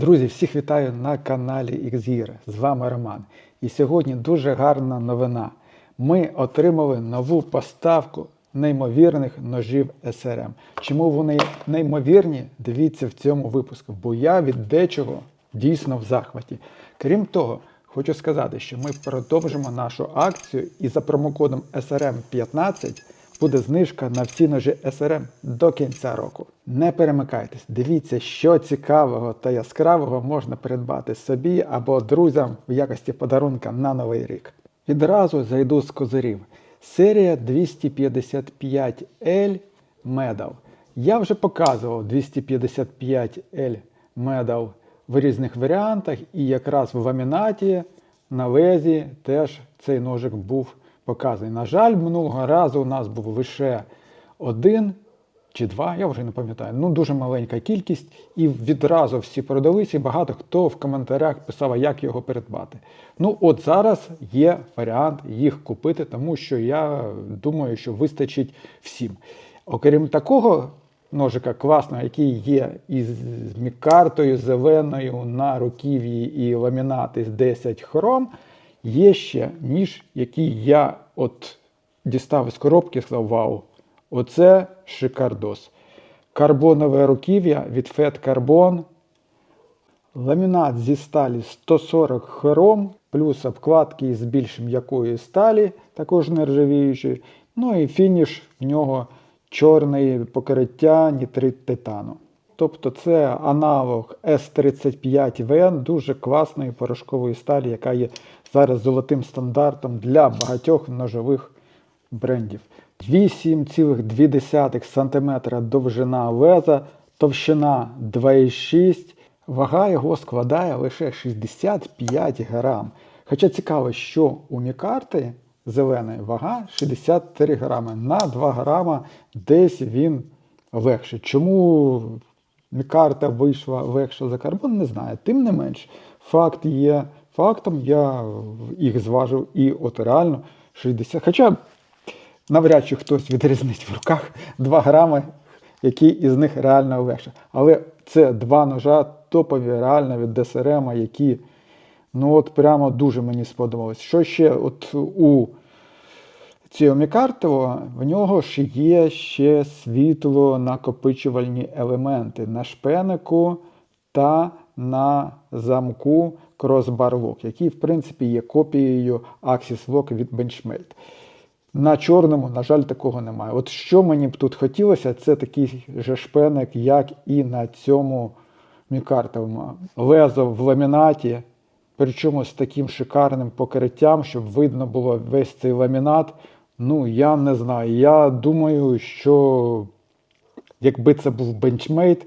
Друзі, всіх вітаю на каналі XGear. З вами Роман. І сьогодні дуже гарна новина. Ми отримали нову поставку неймовірних ножів SRM. Чому вони неймовірні? Дивіться в цьому випуску, бо я від дечого дійсно в захваті. Крім того, хочу сказати, що ми продовжимо нашу акцію і за промокодом SRM15 буде знижка на всі ножі SRM до кінця року. Не перемикайтесь, дивіться, що цікавого та яскравого можна придбати собі або друзям в якості подарунка на новий рік. Відразу зайду з козирів. Серія 255L Medal. Я вже показував 255L Medal в різних варіантах, і якраз в ламінаті на лезі теж цей ножик був показаний. На жаль, минулого разу у нас був лише один чи два, я вже не пам'ятаю. Ну, дуже маленька кількість, і відразу всі продались, і багато хто в коментарях писав, як його придбати. Ну, от зараз є варіант їх купити, тому що я думаю, що вистачить всім. Окрім такого ножика класного, який є із мікартою зеленою на руків'ї і ламінати з 10 хром. Є ще ніж, який я от дістав із коробки і сказав, вау, оце шикардос. Карбонове руків'я від Fed Carbon. Ламінат зі сталі 140 хром, плюс обкладки із більш м'якої сталі, також нержавіючої. Ну і фініш в нього чорне покриття нітрит титану. Тобто це аналог S35VN, дуже класної порошкової сталі, яка є зараз золотим стандартом для багатьох ножових брендів. 8,2 см довжина леза, товщина 2,6 Вага його складає лише 65 грам. Хоча цікаво, що у мікарти зеленої вага 63 грами. На 2 грама десь він легше. Чому мікарта вийшла легше за карбон, не знаю. Тим не менш, факт є фактом, я їх зважив і от реально 60. Хоча навряд чи хтось відрізнить в руках 2 грами, який із них реально легше. Але це два ножа топові реально від ДСРМ, які ну от прямо дуже мені сподобалось. Що ще от у цього Мікартова, в нього ж є ще світло-накопичувальні елементи на шпенику та на замку Crossbar Lock, який, в принципі, є копією Axis Lock від Benchmade. На чорному, на жаль, такого немає. От що мені б тут хотілося, це такий же шпеник, як і на цьому мікартовому. Лезо в ламінаті, причому з таким шикарним покриттям, щоб видно було весь цей ламінат. Ну, я не знаю. Я думаю, що якби це був бенчмейт,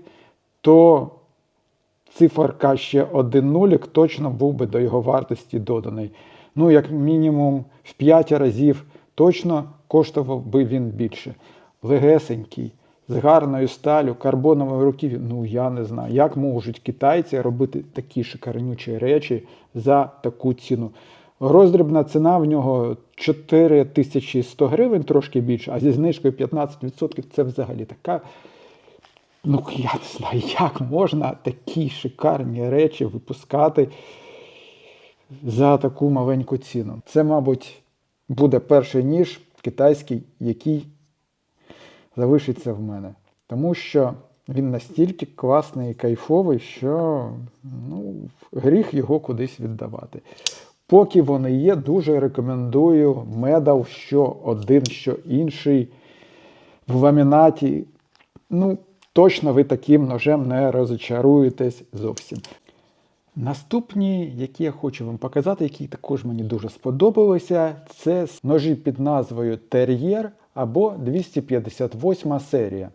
то циферка ще один нулік точно був би до його вартості доданий. Ну, як мінімум, в 5 разів точно коштував би він більше. Легесенький, з гарною сталю, карбоновою руків'ю. Ну, я не знаю, як можуть китайці робити такі шикарнючі речі за таку ціну. Роздрібна ціна в нього 4100 гривень, трошки більше, а зі знижкою 15% це взагалі така. Ну, я не знаю, як можна такі шикарні речі випускати за таку маленьку ціну. Це, мабуть, буде перший ніж китайський, який залишиться в мене. Тому що він настільки класний і кайфовий, що ну, гріх його кудись віддавати. Поки вони є, дуже рекомендую медал, що один, що інший в ламінаті. Ну, точно ви таким ножем не розчаруєтесь зовсім. Наступні, які я хочу вам показати, які також мені дуже сподобалися, це ножі під назвою Terrier або 258 серія.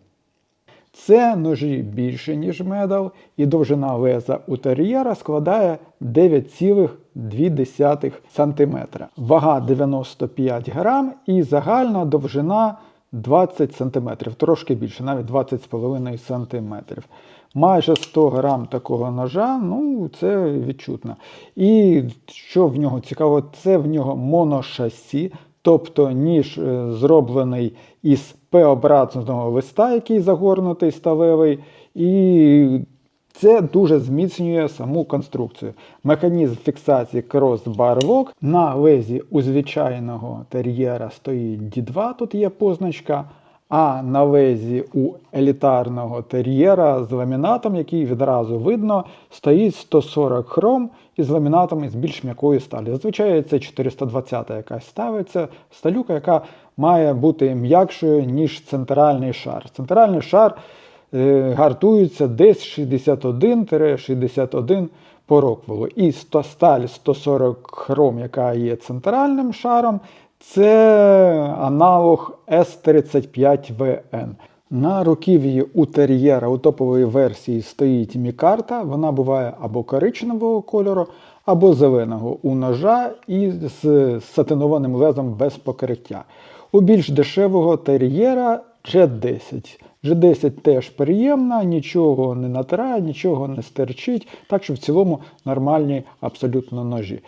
Це ножі більше, ніж медал, і довжина леза у тер'єра складає 9,2 см. Вага 95 грам і загальна довжина 20 см, трошки більше, навіть 20,5 см. Майже 100 грам такого ножа, ну це відчутно. І що в нього цікаво, це в нього моношасі, тобто ніж е, зроблений із П-обратного листа, який загорнутий сталевий, і Це дуже зміцнює саму конструкцію. Механізм фіксації крос-барвок на лезі у звичайного тер'єра стоїть D2, тут є позначка. А на лезі у елітарного тер'єра з ламінатом, який відразу видно, стоїть 140 хром із ламінатом із більш м'якої сталі. Зазвичай це 420 якась ставиться сталюка, яка має бути м'якшою, ніж центральний шар. Центральний шар е, гартується десь 61-61 по роквелу. І 100 сталь 140 хром, яка є центральним шаром, це аналог S35VN. На руків'ї у тер'єра у топової версії стоїть мікарта. Вона буває або коричневого кольору, або зеленого у ножа і з сатинованим лезом без покриття. У більш дешевого тер'єра G10. G10 теж приємна, нічого не натирає, нічого не стерчить, так що в цілому нормальні абсолютно ножі.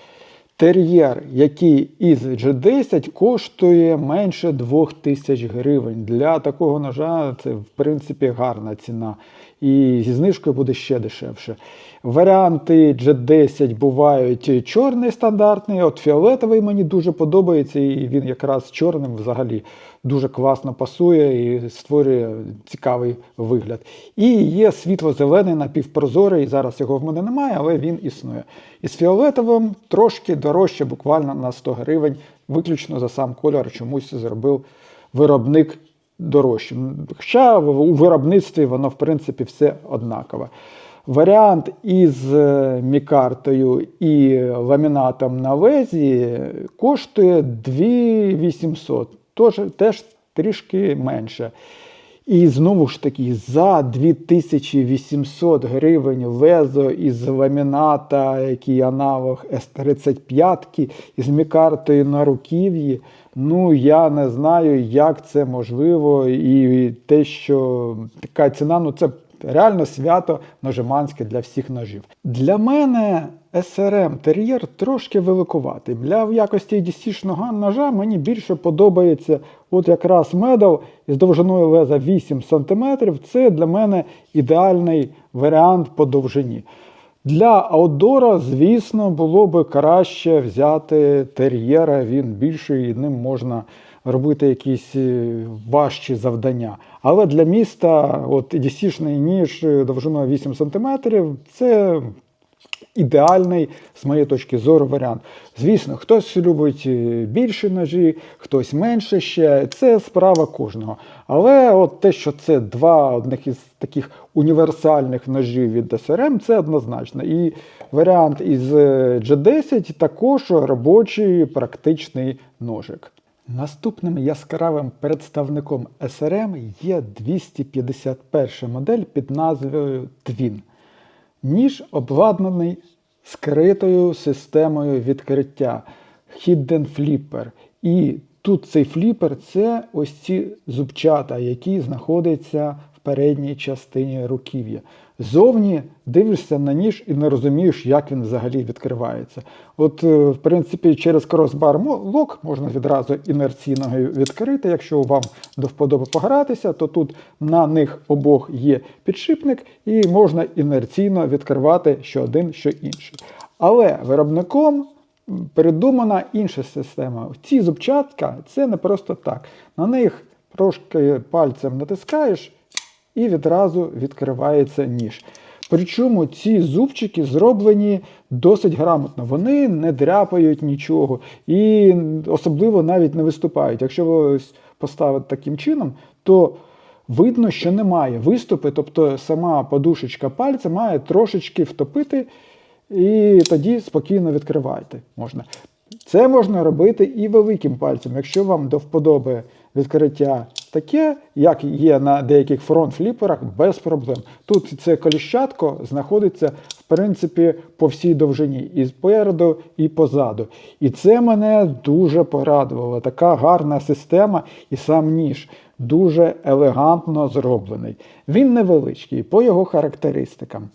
Тер'єр, який із G10 коштує менше 2000 гривень. Для такого ножа це в принципі гарна ціна. І зі знижкою буде ще дешевше. Варіанти G10 бувають чорний стандартний, от фіолетовий мені дуже подобається, і він якраз чорним взагалі дуже класно пасує і створює цікавий вигляд. І є світло-зелений напівпрозорий, зараз його в мене немає, але він існує. І з фіолетовим трошки дорожче, буквально на 100 гривень, виключно за сам кольор чомусь зробив виробник дорожчим. Хоча у виробництві воно, в принципі, все однакове. Варіант із е, мікартою і ламінатом на лезі коштує 2800, тож теж трішки менше. І знову ж таки, за 2800 гривень лезо із ламіната, який аналог С-35 із мікартою на руків'ї. Ну, я не знаю, як це можливо, і те, що така ціна, ну це реально свято ножиманське для всіх ножів. Для мене SRM тер'єр трошки великуватий. Для якості DC-шного ножа мені більше подобається от якраз медал із довжиною леза 8 см. Це для мене ідеальний варіант по довжині. Для аутдора, звісно, було би краще взяти тер'єра, він більший і ним можна робити якісь е, важчі завдання. Але для міста от DC-шний ніж довжиною 8 см це ідеальний, з моєї точки зору, варіант. Звісно, хтось любить е, більші ножі, хтось менше ще. Це справа кожного. Але от те, що це два одних із таких універсальних ножів від SRM, це однозначно. І варіант із е, G10 також робочий практичний ножик. Наступним яскравим представником SRM є 251 модель під назвою Twin. Ніж обладнаний скритою системою відкриття Hidden Flipper. І тут цей фліпер це ось ці зубчата, які знаходяться в передній частині руків'я. Зовні дивишся на ніж і не розумієш, як він взагалі відкривається. От, е, в принципі, через кросбар лок можна відразу інерційно відкрити. Якщо вам до вподоби погратися, то тут на них обох є підшипник, і можна інерційно відкривати що один, що інший. Але виробником передумана інша система. Ці зубчатка це не просто так. На них трошки пальцем натискаєш і відразу відкривається ніж. Причому ці зубчики зроблені досить грамотно. Вони не дряпають нічого і особливо навіть не виступають. Якщо ви поставите таким чином, то видно, що немає виступи, тобто сама подушечка пальця має трошечки втопити, і тоді спокійно відкривайте. можна. Це можна робити і великим пальцем, якщо вам до вподоби відкриття таке, як є на деяких фронт-фліперах, без проблем. Тут це коліщатко знаходиться, в принципі, по всій довжині, і спереду, і позаду. І це мене дуже порадувало. Така гарна система і сам ніж. Дуже елегантно зроблений. Він невеличкий по його характеристикам.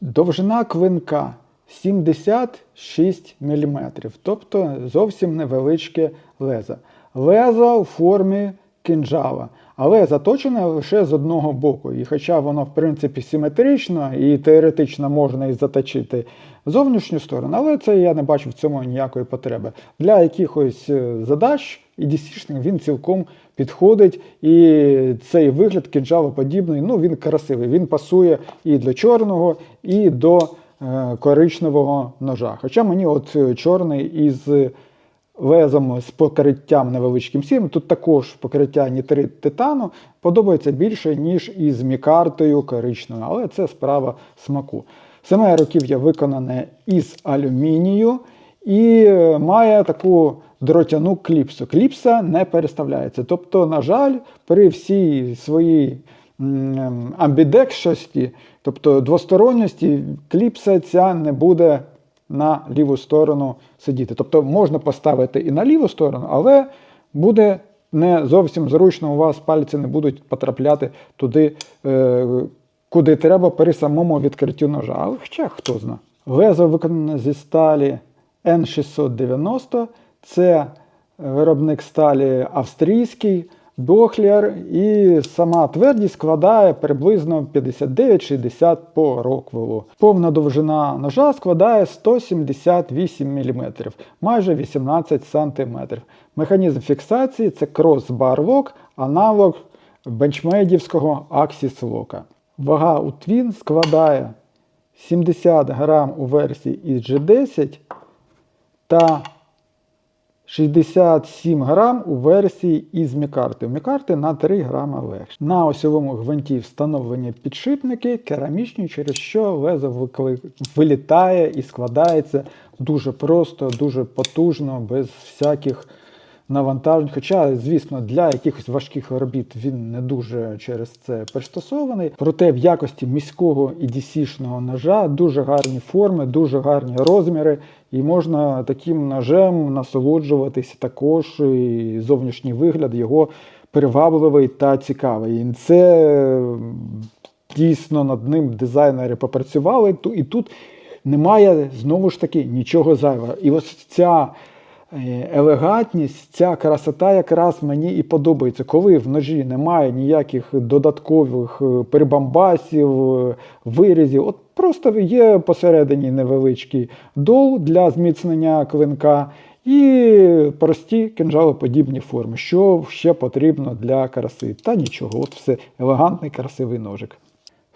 Довжина квинка 76 мм, тобто зовсім невеличке лезо. Лезо у формі кинджала. але заточене лише з одного боку. І хоча воно, в принципі, симетрично і теоретично можна і заточити зовнішню сторону, але це я не бачу в цьому ніякої потреби. Для якихось е, задач і DC-шних він цілком підходить. І цей вигляд кінжалоподібний, ну він красивий. Він пасує і для чорного, і до е, коричневого ножа. Хоча мені от е, чорний із лезом з покриттям невеличким сірим, тут також покриття нітрит титану подобається більше, ніж із мікартою коричневою, але це справа смаку. Саме руків'я виконане із алюмінію і е, має таку дротяну кліпсу. Кліпса не переставляється. Тобто, на жаль, при всій своїй м, амбідекстрості, тобто двосторонності, кліпса ця не буде на ліву сторону сидіти. Тобто можна поставити і на ліву сторону, але буде не зовсім зручно, у вас пальці не будуть потрапляти туди, е, куди треба при самому відкриттю ножа. Але хоча хто зна. Лезо виконане зі сталі N690. Це виробник сталі австрійський. Бохлер і сама твердість складає приблизно 59-60 по роквелу. Повна довжина ножа складає 178 мм, майже 18 см. Механізм фіксації це крос-бар-лок, аналог бенчмейдівського Axis лока. Вага у Twin складає 70 грам у версії із G10 та 67 грам у версії із мікарти. Мікарти на 3 грама легше. На осьовому гвинті встановлені підшипники керамічні, через що лезо вилітає і складається дуже просто, дуже потужно, без всяких навантажень. Хоча, звісно, для якихось важких робіт він не дуже через це пристосований. Проте в якості міського і DC-шного ножа дуже гарні форми, дуже гарні розміри, і можна таким ножем насолоджуватися також і зовнішній вигляд його привабливий та цікавий. І це дійсно над ним дизайнери попрацювали. І тут немає знову ж таки нічого зайвого. І ось ця елегантність, ця красота якраз мені і подобається, коли в ножі немає ніяких додаткових е, прибамбасів, е, вирізів. От просто є посередині невеличкий дол для зміцнення клинка. І прості кинжалоподібні форми, що ще потрібно для краси. Та нічого, от все елегантний красивий ножик.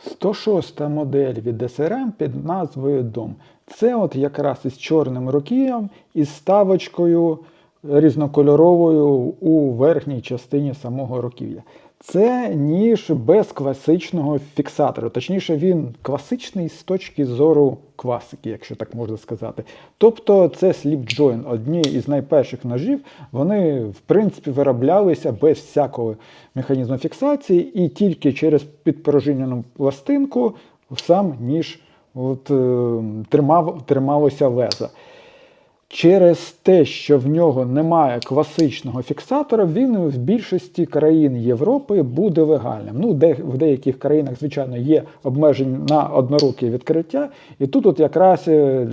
106 модель від SRM під назвою Дом. Це от якраз із чорним рукієм із ставочкою різнокольоровою у верхній частині самого руків'я. Це ніж без класичного фіксатора. Точніше, він класичний з точки зору класики, якщо так можна сказати. Тобто це joint, одні із найперших ножів. Вони, в принципі, вироблялися без всякого механізму фіксації, і тільки через підпорожинену пластинку сам ніж от, е, тримав, трималося лезо. Через те, що в нього немає класичного фіксатора, він в більшості країн Європи буде легальним. Ну, де, в деяких країнах, звичайно, є обмеження на одноруке відкриття. І тут от якраз е,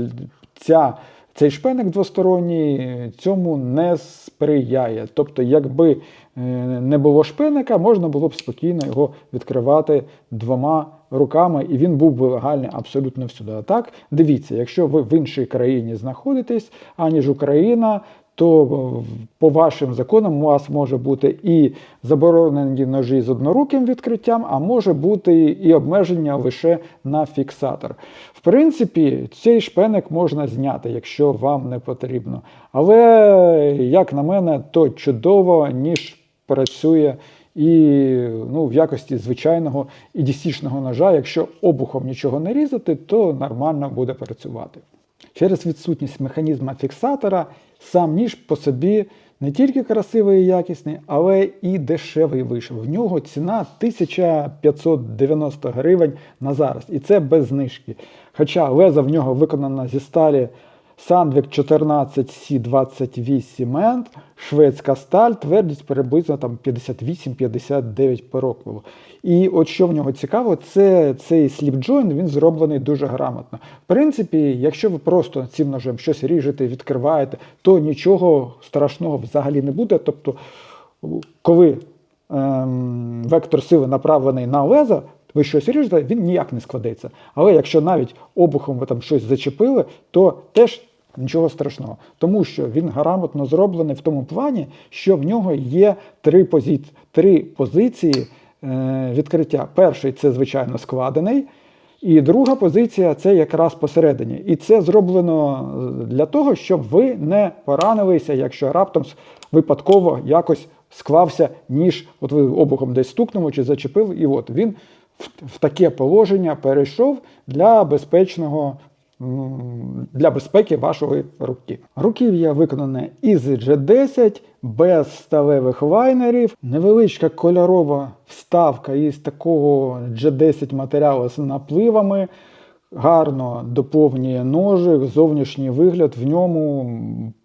ця, цей шпеник двосторонній цьому не сприяє. Тобто, якби е, не було шпеника, можна було б спокійно його відкривати двома руками, і він був би легальний абсолютно всюди. А так, дивіться, якщо ви в іншій країні знаходитесь, аніж Україна, то е, по вашим законам у вас може бути і заборонені ножі з одноруким відкриттям, а може бути і обмеження лише на фіксатор. В принципі, цей шпеник можна зняти, якщо вам не потрібно. Але, як на мене, то чудово, ніж працює і ну, в якості звичайного і DC-шного ножа, якщо обухом нічого не різати, то нормально буде працювати. Через відсутність механізму фіксатора сам ніж по собі не тільки красивий і якісний, але і дешевий вийшов. В нього ціна 1590 гривень на зараз, і це без знижки. Хоча леза в нього виконана зі сталі Sandvik 14 C28 End, шведська сталь, твердість приблизно там 58-59 по. І от що в нього цікаво, це цей сліпджойн, він зроблений дуже грамотно. В принципі, якщо ви просто цим ножем щось ріжете, відкриваєте, то нічого страшного взагалі не буде. Тобто, коли ем, вектор сили направлений на лезо, ви щось ріжете, він ніяк не складеться. Але якщо навіть обухом ви там щось зачепили, то теж нічого страшного. Тому що він грамотно зроблений в тому плані, що в нього є три, позі... три позиції е, відкриття. Перший це, звичайно, складений. І друга позиція це якраз посередині. І це зроблено для того, щоб ви не поранилися, якщо раптом випадково якось склався ніж, от ви обухом десь стукнули чи зачепили, і от він в, в таке положення перейшов для безпечного. Для безпеки вашої руки. Руків'я виконане із G10, без сталевих лайнерів, невеличка кольорова вставка із такого G10 матеріалу з напливами, гарно доповнює ножик, зовнішній вигляд в ньому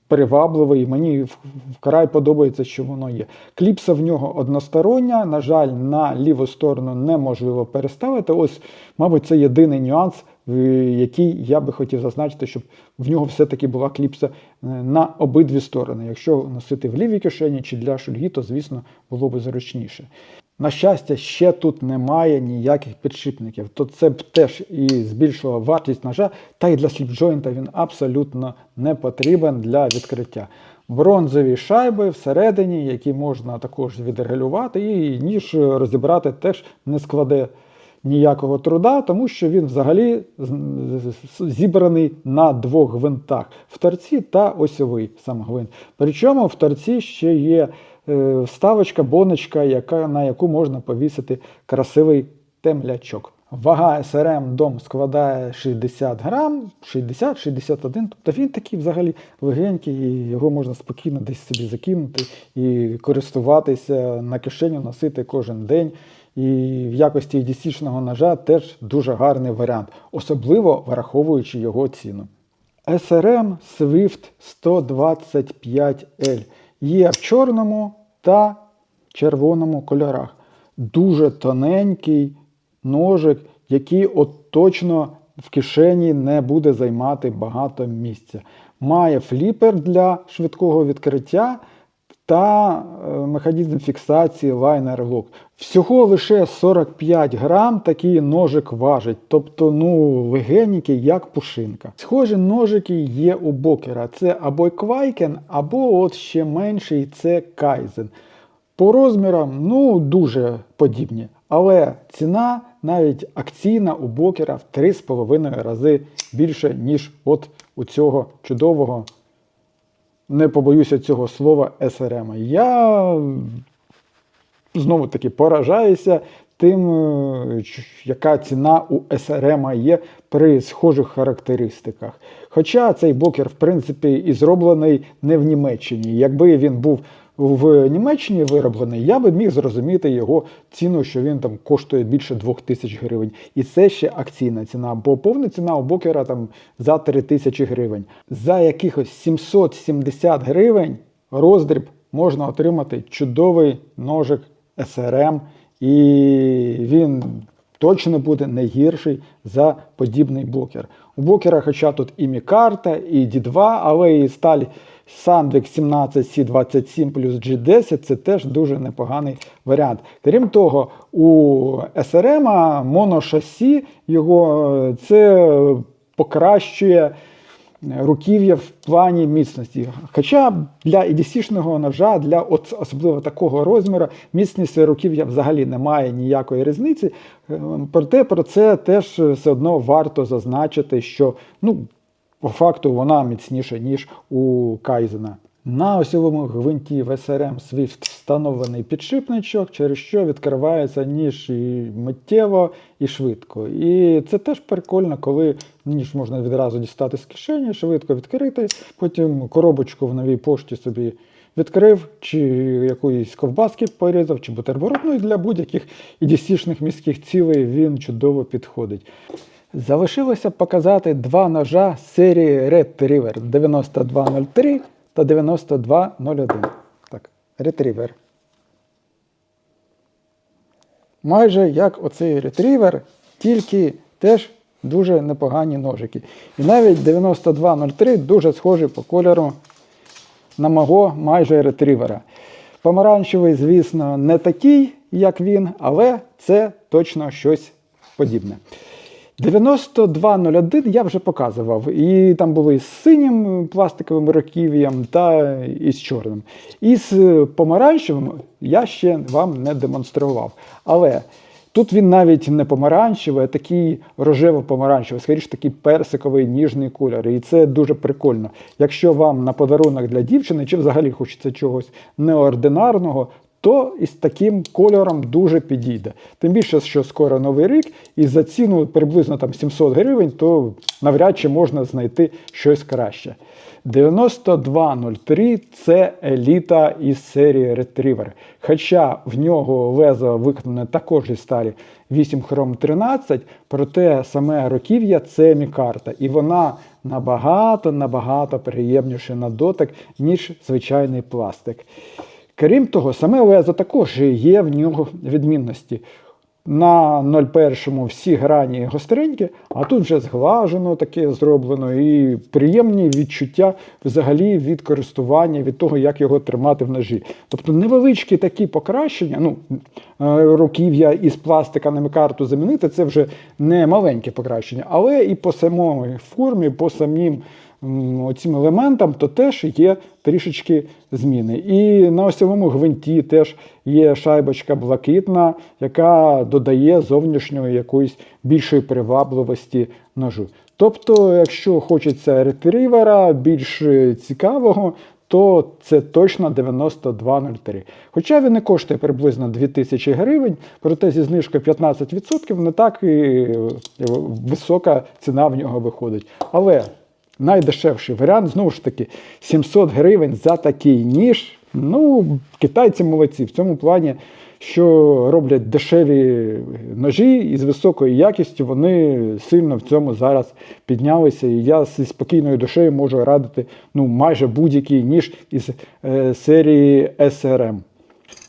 привабливий. Мені вкрай подобається, що воно є. Кліпса в нього одностороння. На жаль, на ліву сторону неможливо переставити. Ось, мабуть, це єдиний нюанс, який я би хотів зазначити, щоб в нього все-таки була кліпса е, на обидві сторони. Якщо носити в лівій кишені чи для шульги, то звісно було б зручніше. На щастя, ще тут немає ніяких підшипників. То це б теж і збільшило вартість ножа, та й для сліпджойнта він абсолютно не потрібен для відкриття. Бронзові шайби всередині, які можна також відрегулювати, і ніж розібрати теж не складе ніякого труда, тому що він взагалі зібраний на двох гвинтах в торці та осьовий сам гвинт. Причому в торці ще є е, вставочка, боночка, яка, на яку можна повісити красивий темлячок. Вага СРМ дом складає 60 грам, 60-61, тобто він такий взагалі легенький, і його можна спокійно десь собі закинути і користуватися на кишеню, носити кожен день. І в якості dc ножа теж дуже гарний варіант, особливо враховуючи його ціну. SRM Swift 125L є в чорному та червоному кольорах. Дуже тоненький ножик, який от точно в кишені не буде займати багато місця. Має фліпер для швидкого відкриття та е, механізм фіксації лайнер лук. Всього лише 45 грам такий ножик важить, тобто ну, легенький, як пушинка. Схожі ножики є у бокера. Це або Квайкен, або от ще менший це Кайзен. По розмірам ну, дуже подібні, але ціна навіть акційна у бокера в 3,5 рази більше, ніж от у цього чудового не побоюся цього слова СРМ. Я знову таки поражаюся тим, е, яка ціна у СРМ є при схожих характеристиках. Хоча цей бокер, в принципі, і зроблений не в Німеччині. Якби він був в Німеччині вироблений, я би міг зрозуміти його ціну, що він там коштує більше 2000 гривень. І це ще акційна ціна, бо повна ціна у бокера там за 3000 гривень. За якихось 770 гривень роздріб можна отримати чудовий ножик SRM, і він точно буде не гірший за подібний блокер. У блокера, хоча тут і Мікарта, і D2, але і сталь Sandvik 17 C27 плюс G10 це теж дуже непоганий варіант. Крім того, у SRM моношасі його е, це покращує руків'я в плані міцності. Хоча для EDC-шного ножа, для особливо такого розміру, міцність руків'я взагалі немає ніякої різниці. Е, Проте про це теж все одно варто зазначити, що ну, по факту вона міцніша, ніж у Кайзена. На осьовому гвинті в SRM Swift встановлений підшипничок, через що відкривається ніж і миттєво і швидко. І це теж прикольно, коли ніж можна відразу дістати з кишені, швидко відкрити, потім коробочку в новій пошті собі відкрив, чи якоїсь ковбаски порізав, чи бутерброд. Ну і для будь-яких EDC-шних міських цілей він чудово підходить. Залишилося показати два ножа серії Red River 9203 та 9201. Так, Retriever. Майже як оцей Retriever, тільки теж дуже непогані ножики. І навіть 9203 дуже схожий по кольору на мого майже ретривера. Помаранчевий, звісно, не такий, як він, але це точно щось подібне. 9201 я вже показував. І там були і з синім пластиковим руків'ям та і з чорним. І з помаранчевим я ще вам не демонстрував. Але тут він навіть не помаранчевий, а такий рожево-помаранчевий, скоріше такий персиковий ніжний кольор. І це дуже прикольно. Якщо вам на подарунок для дівчини, чи взагалі хочеться чогось неординарного, то із таким кольором дуже підійде. Тим більше, що скоро новий рік, і за ціну приблизно там 700 гривень, то навряд чи можна знайти щось краще. 9203 це еліта із серії Retriever. Хоча в нього лезо виконане також із сталі 8 хром 13, проте саме руків'я це мікарта, і вона набагато-набагато приємніша на дотик, ніж звичайний пластик. Крім того, саме лезо також є в нього відмінності. На 01 всі грані гостренькі, а тут вже зглажено таке зроблено, і приємні відчуття взагалі від користування, від того, як його тримати в ножі. Тобто невеличкі такі покращення, ну, е, руків'я із пластика на мікарту замінити, це вже не маленьке покращення, але і по самій формі, по самим м, цим елементам, то теж є трішечки зміни. І на осьовому гвинті теж є шайбочка блакитна, яка додає зовнішньої якоїсь більшої привабливості ножу. Тобто, якщо хочеться ретрівера більш цікавого, то це точно 9203. Хоча він не коштує приблизно 2000 гривень, проте зі знижкою 15% не так і е, висока ціна в нього виходить. Але найдешевший варіант, знову ж таки, 700 гривень за такий ніж. Ну, китайці молодці в цьому плані, що роблять дешеві ножі і з високою якістю вони сильно в цьому зараз піднялися. І я зі спокійною душею можу радити ну, майже будь-який ніж із е, серії SRM.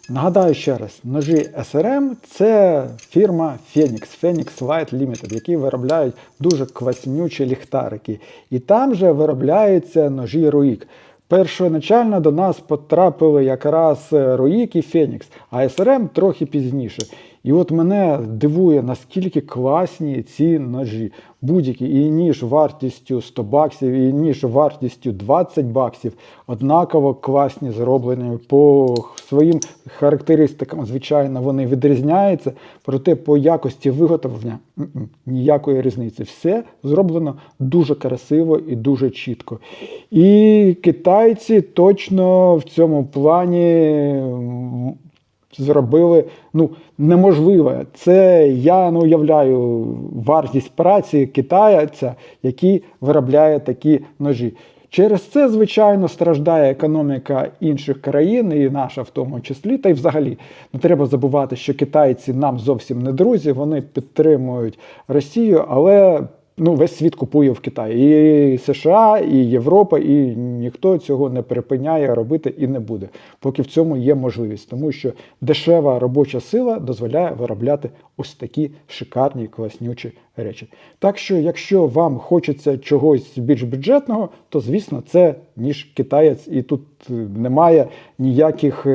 Нагадаю ще раз, ножі SRM це фірма Phoenix, Phoenix Light Limited, які виробляють дуже кваснючі ліхтарики. І там же виробляються ножі Руїк. Першоначально до нас потрапили якраз Руїк і Фенікс, а SRM трохи пізніше. І от мене дивує, наскільки класні ці ножі. Будь-які і ніж вартістю 100 баксів, і ніж вартістю 20 баксів, однаково класні зроблені. По своїм характеристикам, звичайно, вони відрізняються, проте по якості виготовлення ніякої різниці. Все зроблено дуже красиво і дуже чітко. І китайці точно в цьому плані зробили ну, неможливе. Це я не уявляю вартість праці китайця, який виробляє такі ножі. Через це, звичайно, страждає економіка інших країн, і наша в тому числі. Та й взагалі не треба забувати, що китайці нам зовсім не друзі, вони підтримують Росію, але ну, весь світ купує в Китаї. І США, і Європа, і ніхто цього не припиняє робити і не буде, поки в цьому є можливість, тому що дешева робоча сила дозволяє виробляти ось такі шикарні класнючі речі. Так що, якщо вам хочеться чогось більш бюджетного, то звісно це ніж китаєць, і тут е, немає ніяких.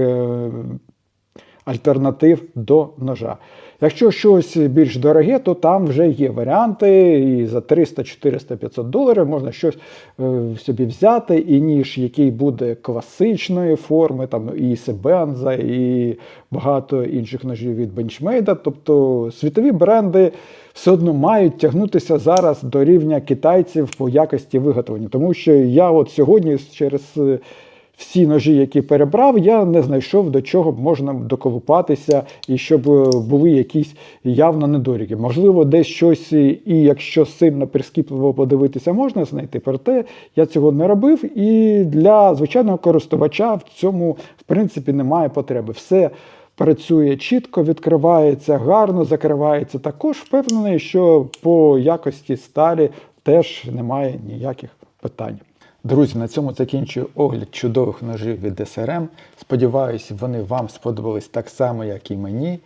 Альтернатив до ножа. Якщо щось більш дороге, то там вже є варіанти, і за 300, 400, 500 доларів можна щось е, собі взяти, і ніж, який буде класичної форми, там і Себенза, і багато інших ножів від Benchmade. Тобто світові бренди все одно мають тягнутися зараз до рівня китайців по якості виготовлення. Тому що я от сьогодні через. Е, всі ножі, які перебрав, я не знайшов до чого б можна доколупатися і щоб е, були якісь явно недоріки. Можливо, десь щось, і якщо сильно прискіпливо подивитися, можна знайти. Проте я цього не робив, і для звичайного користувача в цьому в принципі немає потреби. Все. Працює чітко, відкривається гарно, закривається. Також впевнений, що по якості сталі теж немає ніяких питань. Друзі, на цьому закінчую огляд чудових ножів від SRM. Сподіваюсь, вони вам сподобались так само, як і мені.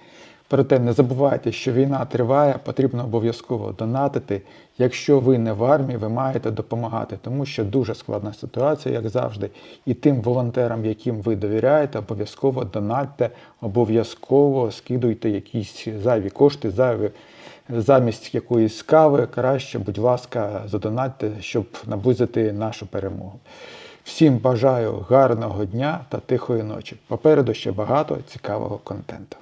Проте не забувайте, що війна триває, потрібно обов'язково донатити. Якщо ви не в армії, ви маєте допомагати, тому що дуже складна ситуація, як завжди. І тим волонтерам, яким ви довіряєте, обов'язково донатьте, обов'язково скидуйте якісь зайві кошти, зайві замість якоїсь кави. Краще, будь ласка, задонатьте, щоб наблизити нашу перемогу. Всім бажаю гарного дня та тихої ночі. Попереду ще багато цікавого контенту.